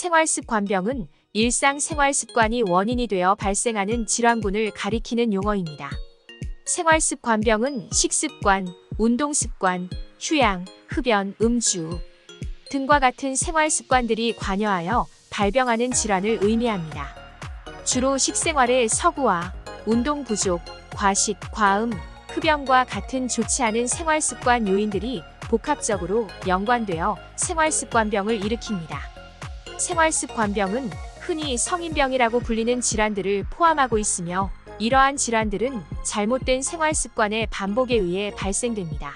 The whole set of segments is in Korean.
생활습관병은 일상 생활습관이 원인이 되어 발생하는 질환군을 가리키는 용어입니다. 생활습관병은 식습관, 운동습관, 휴양, 흡연, 음주 등과 같은 생활습관들이 관여하여 발병하는 질환을 의미합니다. 주로 식생활의 서구화, 운동 부족, 과식, 과음, 흡연과 같은 좋지 않은 생활습관 요인들이 복합적으로 연관되어 생활습관병을 일으킵니다. 생활습관병은 흔히 성인병이라고 불리는 질환들을 포함하고 있으며 이러한 질환들은 잘못된 생활습관의 반복에 의해 발생됩니다.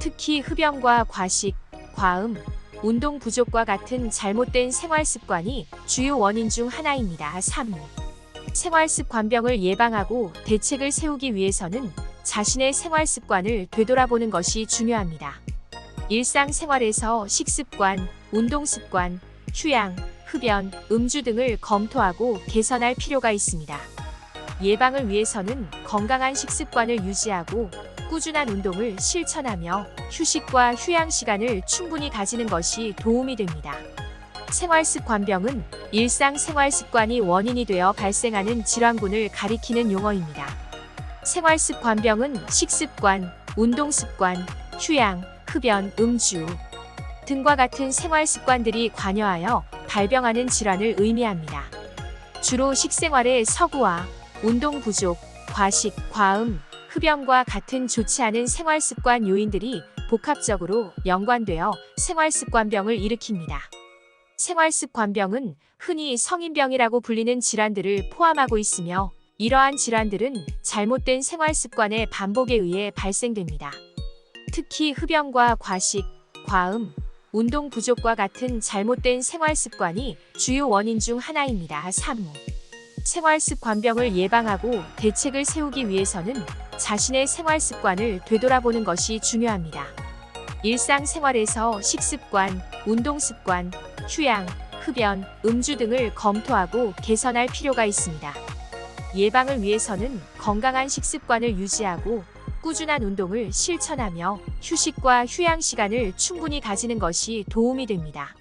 특히 흡연과 과식, 과음, 운동 부족과 같은 잘못된 생활습관이 주요 원인 중 하나입니다. 3. 생활습관병을 예방하고 대책을 세우기 위해서는 자신의 생활습관을 되돌아보는 것이 중요합니다. 일상생활에서 식습관, 운동습관, 휴양, 흡연, 음주 등을 검토하고 개선할 필요가 있습니다. 예방을 위해서는 건강한 식습관을 유지하고 꾸준한 운동을 실천하며 휴식과 휴양 시간을 충분히 가지는 것이 도움이 됩니다. 생활습관병은 일상 생활습관이 원인이 되어 발생하는 질환군을 가리키는 용어입니다. 생활습관병은 식습관, 운동습관, 휴양, 흡연, 음주 등과 같은 생활 습관들이 관여하여 발병하는 질환을 의미합니다. 주로 식생활의 서구화, 운동 부족, 과식, 과음, 흡연과 같은 좋지 않은 생활 습관 요인들이 복합적으로 연관되어 생활 습관병을 일으킵니다. 생활 습관병은 흔히 성인병이라고 불리는 질환들을 포함하고 있으며 이러한 질환들은 잘못된 생활 습관의 반복에 의해 발생됩니다. 특히 흡연과 과식, 과음, 운동 부족과 같은 잘못된 생활습관이 주요 원인 중 하나입니다. 3. 생활습관병을 예방하고 대책을 세우기 위해서는 자신의 생활습관을 되돌아보는 것이 중요합니다. 일상생활에서 식습관, 운동습관, 휴양, 흡연, 음주 등을 검토하고 개선할 필요가 있습니다. 예방을 위해서는 건강한 식습관을 유지하고 꾸준한 운동을 실천하며 휴식과 휴양 시간을 충분히 가지는 것이 도움이 됩니다.